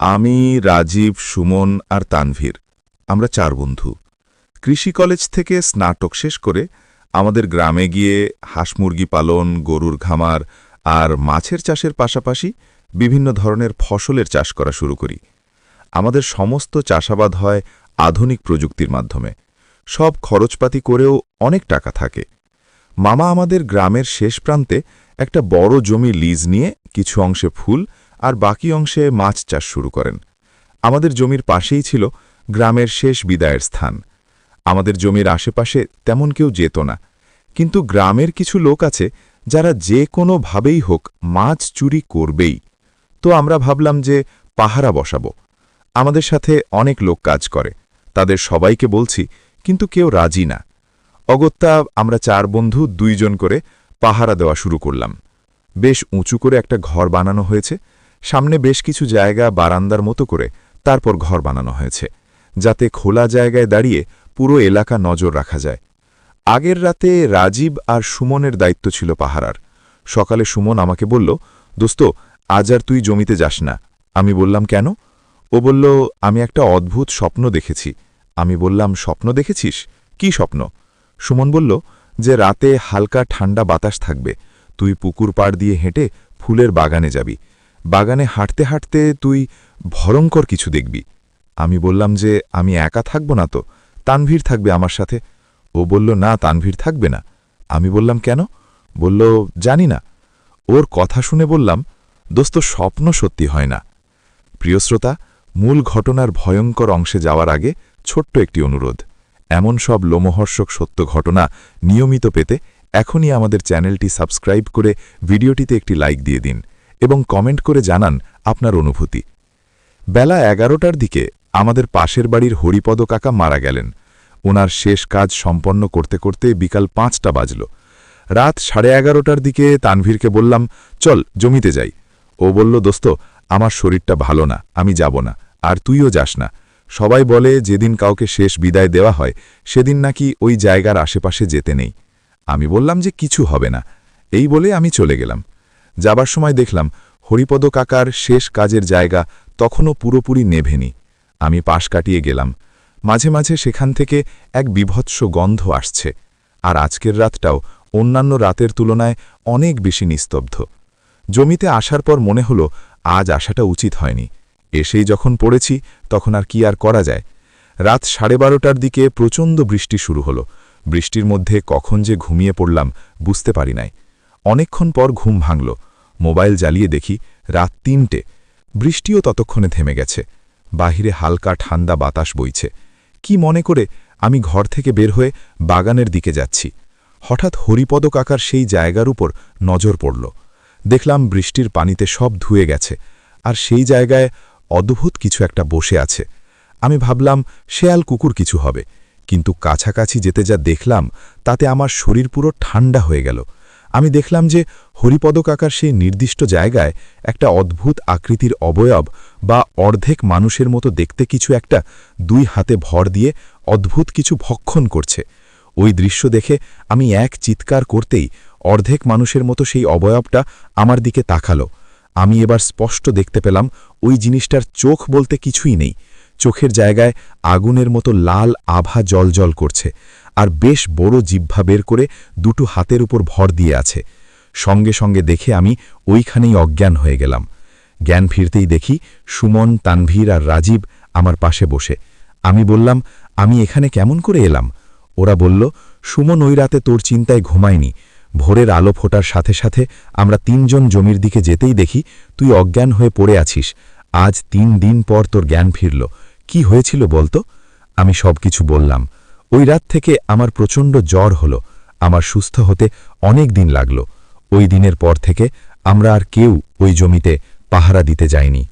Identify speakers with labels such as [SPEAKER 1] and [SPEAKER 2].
[SPEAKER 1] আমি, রাজীব, সুমন আর তানভীর, আমরা চার বন্ধু। কৃষি কলেজ থেকে স্নাতক শেষ করে আমাদের গ্রামে গিয়ে হাঁস মুরগি পালন, গরুর খামার আর মাছের চাষের পাশাপাশি বিভিন্ন ধরনের ফসলের চাষ করা শুরু করি। আমাদের সমস্ত চাষাবাদ হয় আধুনিক প্রযুক্তির মাধ্যমে। সব খরচপাতি করেও অনেক টাকা থাকে। মামা আমাদের গ্রামের শেষ প্রান্তে একটা বড় জমি লিজ নিয়ে কিছু অংশে ফুল আর বাকি অংশে মাছ চাষ শুরু করেন। আমাদের জমির পাশেই ছিল গ্রামের শেষ বিদায়ের স্থান। আমাদের জমির আশেপাশে তেমন কেউ যেত না। কিন্তু গ্রামের কিছু লোক আছে যারা যে কোনোভাবেই হোক মাছ চুরি করবেই। তো আমরা ভাবলাম যে পাহারা বসাবো। আমাদের সাথে অনেক লোক কাজ করে। তাদের সবাইকে বলছি, কিন্তু কেউ রাজি না। অগত্যা আমরা চার বন্ধু দুইজন করে পাহারা দেওয়া শুরু করলাম। বেশ উঁচু করে একটা ঘর বানানো হয়েছে। সামনে বেশ কিছু জায়গা বারান্দার মতো করে তারপর ঘর বানানো হয়েছে, যাতে খোলা জায়গায় দাঁড়িয়ে পুরো এলাকা নজর রাখা যায়। আগের রাতে রাজীব আর সুমনের দায়িত্ব ছিল পাহারার। সকালে সুমন আমাকে বলল, দোস্ত, আজ আর তুই জমিতে যাস না। আমি বললাম, কেন? ও বলল, আমি একটা অদ্ভুত স্বপ্ন দেখেছি। আমি বললাম, স্বপ্ন দেখেছিস? কি স্বপ্ন? সুমন বলল, যে রাতে হালকা ঠান্ডা বাতাস থাকবে, তুই পুকুর পাড় দিয়ে হেঁটে ফুলের বাগানে যাবি। বাগানে হাঁটতে হাঁটতে তুই ভয়ঙ্কর কিছু দেখবি। আমি বললাম যে, আমি একা থাকব না তো, তানভীর থাকবে আমার সাথে। ও বলল, না, তানভীর থাকবে না। আমি বললাম, কেন? বলল, জানি না। ওর কথা শুনে বললাম, দোস্ত, স্বপ্ন সত্যি হয় না। প্রিয় শ্রোতা, মূল ঘটনার ভয়ঙ্কর অংশে যাওয়ার আগে ছোট্ট একটি অনুরোধ। এমন সব লোমহর্ষক সত্য ঘটনা নিয়মিত পেতে এখনই আমাদের চ্যানেলটি সাবস্ক্রাইব করে ভিডিওটিতে একটি লাইক দিয়ে দিন। এবং কমেন্ট করে জানান আপনার অনুভূতি। বেলা এগারোটার দিকে আমাদের পাশের বাড়ির হরিপদ কাকা মারা গেলেন। ওনার শেষ কাজ সম্পন্ন করতে করতে বিকাল পাঁচটা বাজল। রাত সাড়ে এগারোটার দিকে তানভীরকে বললাম, চল, জমিতে যাই। ও বলল, দোস্ত, আমার শরীরটা ভালো না, আমি যাব না, আর তুইও যাস না। সবাই বলে, যেদিন কাউকে শেষ বিদায় দেওয়া হয়, সেদিন নাকি ওই জায়গার আশেপাশে যেতে নেই। আমি বললাম যে, কিছু হবে না। এই বলে আমি চলে গেলাম। যাবার সময় দেখলাম হরিপদ কাকার শেষ কাজের জায়গা তখনও পুরোপুরি নেভেনি। আমি পাশ কাটিয়ে গেলাম। মাঝে মাঝে সেখান থেকে এক বিভৎস গন্ধ আসছে, আর আজকের রাতটাও অন্যান্য রাতের তুলনায় অনেক বেশি নিস্তব্ধ। জমিতে আসার পর মনে হল আজ আসাটা উচিত হয়নি। এসেই যখন পড়েছি, তখন আর কি আর করা যায়? রাত সাড়ে বারোটার দিকে প্রচণ্ড বৃষ্টি শুরু হলো। বৃষ্টির মধ্যে কখন যে ঘুমিয়ে পড়লাম বুঝতে পারি নাই। অনেকক্ষণ পর ঘুম ভাঙল। মোবাইল জ্বালিয়ে দেখি রাত তিনটে। বৃষ্টিও ততক্ষণে থেমে গেছে। বাহিরে হালকা ঠান্ডা বাতাস বইছে। কি মনে করে আমি ঘর থেকে বের হয়ে বাগানের দিকে যাচ্ছি। হঠাৎ হরিপদ কাকার সেই জায়গার উপর নজর পড়ল। দেখলাম বৃষ্টির পানিতে সব ধুয়ে গেছে। আর সেই জায়গায় অদ্ভুত কিছু একটা বসে আছে। আমি ভাবলাম, শেয়াল কুকুর কিছু হবে। কিন্তু কাছাকাছি যেতে যা দেখলাম, তাতে আমার শরীর পুরো ঠান্ডা হয়ে গেল। আমি দেখলাম যে হরিপদ কাকার সেই নির্দিষ্ট জায়গায় একটা অদ্ভুত আকৃতির অবয়ব বা অর্ধেক মানুষের মতো দেখতে কিছু একটা দুই হাতে ভর দিয়ে অদ্ভুত কিছু ভক্ষণ করছে। ওই দৃশ্য দেখে আমি এক চিৎকার করতেই অর্ধেক মানুষের মতো সেই অবয়বটা আমার দিকে তাকালো। আমি এবার স্পষ্ট দেখতে পেলাম ওই জিনিসটার চোখ বলতে কিছুই নেই। চোখের জায়গায় আগুনের মতো লাল আভা জল করছে। আর বেশ বড় জিহ্বা বের করে দুটো হাতের উপর ভর দিয়ে আছে। সঙ্গে সঙ্গে দেখে আমি ওইখানেই অজ্ঞান হয়ে গেলাম। জ্ঞান ফিরতেই দেখি সুমন, তানভীর আর রাজীব আমার পাশে বসে। আমি বললাম, আমি এখানে কেমন করে এলাম? ওরা বলল, সুমন ওই রাতে তোর চিন্তায় ঘুমায়নি। ভোরের আলো ফোটার সাথে সাথে আমরা তিনজন জমির দিকে যেতেই দেখি তুই অজ্ঞান হয়ে পড়ে আছিস। আজ তিন দিন পর তোর জ্ঞান ফিরল। কি হয়েছিল বলতো? আমি সব কিছু বললাম। ওই রাত থেকে আমার প্রচণ্ড জ্বর হল, আমার সুস্থ হতে অনেক দিন লাগল। ওই দিনের পর থেকে আমরা আর কেউ ওই জমিতে পাহারা দিতে যাইনি।